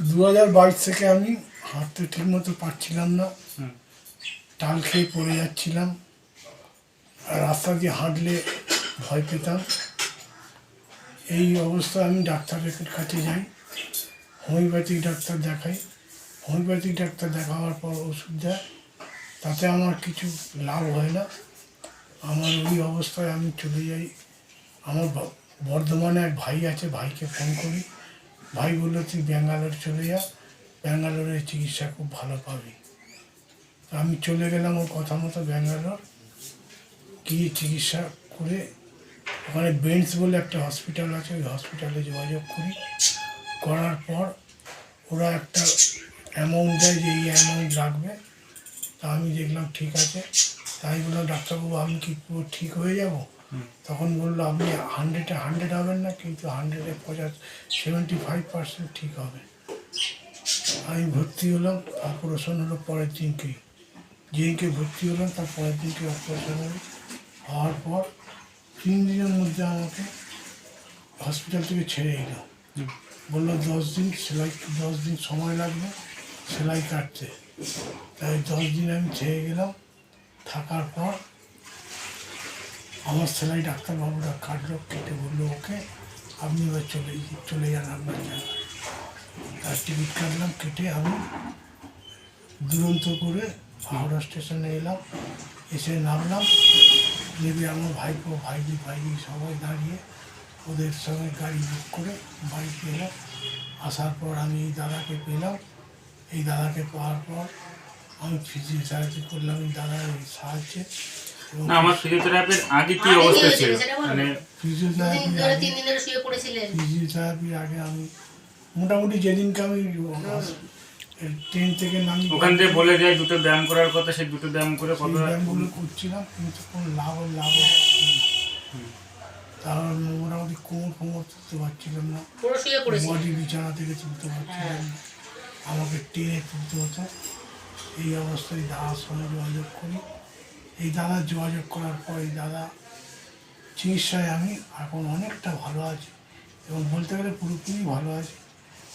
দু হাজার বাইশ থেকে আমি হাঁটতে ঠিক মতো পারছিলাম না। টাল খেয়ে পড়ে যাচ্ছিলাম। রাস্তা দিয়ে হাঁটলে ভয় পেতাম। এই অবস্থায় আমি ডাক্তারের কাছে যাই। হোমিওপ্যাথিক ডাক্তার দেখাই। হোমিওপ্যাথিক ডাক্তার দেখাবার পর ওষুধ দেয়। তাতে আমার কিছু লাভ হয় না। আমার ওই অবস্থায় আমি চলে যাই। আমার বর্ধমানে এক ভাই আছে, ভাইকে ফোন করি। ভাই বলল, তুই ব্যাঙ্গালোর চলে যা ব্যাঙ্গালোরের চিকিৎসা খুব ভালো পাবি। আমি চলে গেলাম ওর কথা মতো ব্যাঙ্গালোর। গিয়ে চিকিৎসা করে ওখানে বেন্স বলে একটা হসপিটাল আছে, ওই হসপিটালে যোগাযোগ করি। করার পর ওরা একটা অ্যামাউন্ট দেয় যে এই অ্যামাউন্ট লাগবে তা আমি দেখলাম, ঠিক আছে। তাই বললাম, ডাক্তারবাবু, আমি কি পুরো ঠিক হয়ে যাব? তখন বলল আপনি হান্ড্রেডে হান্ড্রেড হবেন না কিন্তু হান্ড্রেডে পঁচাশ সেভেন্টি ফাইভ পার্সেন্ট ঠিক হবে। আমি ভর্তি হলাম অপারেশন হলো পরের দিনকেই। যেদিনকে ভর্তি হলাম তার পরের দিনকে অপারেশন হলো। হওয়ার পর তিন দিনের মধ্যে আমাকে হসপিটাল থেকে ছেড়ে এলো। বলল দশ দিন সেলাই দশ দিন সময় লাগবে সেলাই কাটতে। তাই দশ দিন আমি ছেড়ে গেলাম। থাকার পর আমার সেলাই ডাক্তারবাবুরা কাটলো কেটে বলল, ওকে, আপনি এবার চলে চলে যান আপনার জায়গায়। তার টিকিট কাটলাম, কেটে আমি দুরন্ত করে হাওড়া স্টেশনে এলাম। এসে নামলাম নেবে আমার ভাইপো, ভাইজি ভাইজি সবাই দাঁড়িয়ে ওদের সঙ্গে গাড়ি বুক করে বাড়িতে এলাম। আসার পর আমি এই দাদাকে পেলাম। এই দাদাকে পাওয়ার পর আমি ফিজিওথেরাপি করলাম। এই দাদার সাহায্যে না আমার ফিজিওথেরাপির আগে কি অবস্থা ছিল? মানে ফিজিওথেরাপি দুদিন ধরে তিন দিন ধরে শুয়ে পড়েছিলেন। ফিজিওথেরাপির আগে আমি মোটামুটি যেদিনকে আমি ট্রেন থেকে নামি ওখান থেকে বলে যায় দুটো ব্যায়াম করার কথা সেই দুটো ব্যায়াম করে কত ব্যায়ামগুলো করছিলাম কিন্তু কোনো লাভ লাভ তার মোটামুটি কোমর কোমর তুলতে পারছিলাম না। বডি বিছানা থেকে তুলতে পারছিলাম না। আমাকে টেনে তুলতে হতো। এই অবস্থায় দাদার সঙ্গে যোগাযোগ করি। এই দাদা যোগাযোগ করার পর এই দাদা চিকিৎসায় আমি এখন অনেকটা ভালো আছি এবং বলতে গেলে পুরোপুরি ভালো আছি।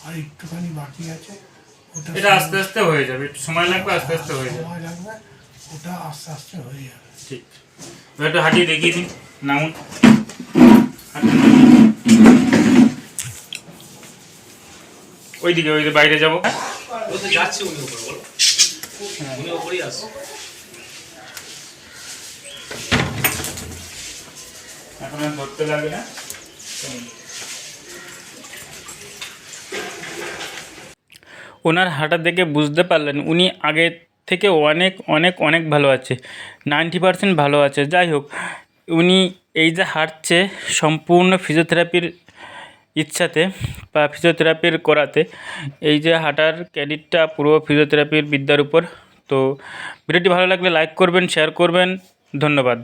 আর একটুখানি বাকি আছে ওটা এটা আস্তে আস্তে হয়ে যাবে একটু সময় লাগবে আস্তে আস্তে হয়ে যাবে। সময় লাগবে ওটা আস্তে আস্তে হয়ে যাবে। ঠিক। একটু হাঁটিয়ে দেখিয়ে দিন নামুন। ওইদিকে ওই বাইরে যাব। যাচ্ছে উনি উপরে বলো। উনি উপরেই আসছে এখন আর ধরতে লাগবে না। ওনার হাঁটা দেখে বুঝতে পারলেন, উনি আগে থেকে অনেক অনেক অনেক ভালো আছে। নাইনটি পার্সেন্ট ভালো আছে। যাই হোক, উনি এই যে হাঁটছে সম্পূর্ণ ফিজিওথেরাপির ইচ্ছাতে বা ফিজিওথেরাপির করাতে, এই যে হাঁটার ক্রেডিটটা পুরো ফিজিওথেরাপির বিদ্যার উপর। তো ভিডিওটি ভালো লাগলে লাইক করবেন, শেয়ার করবেন। ধন্যবাদ।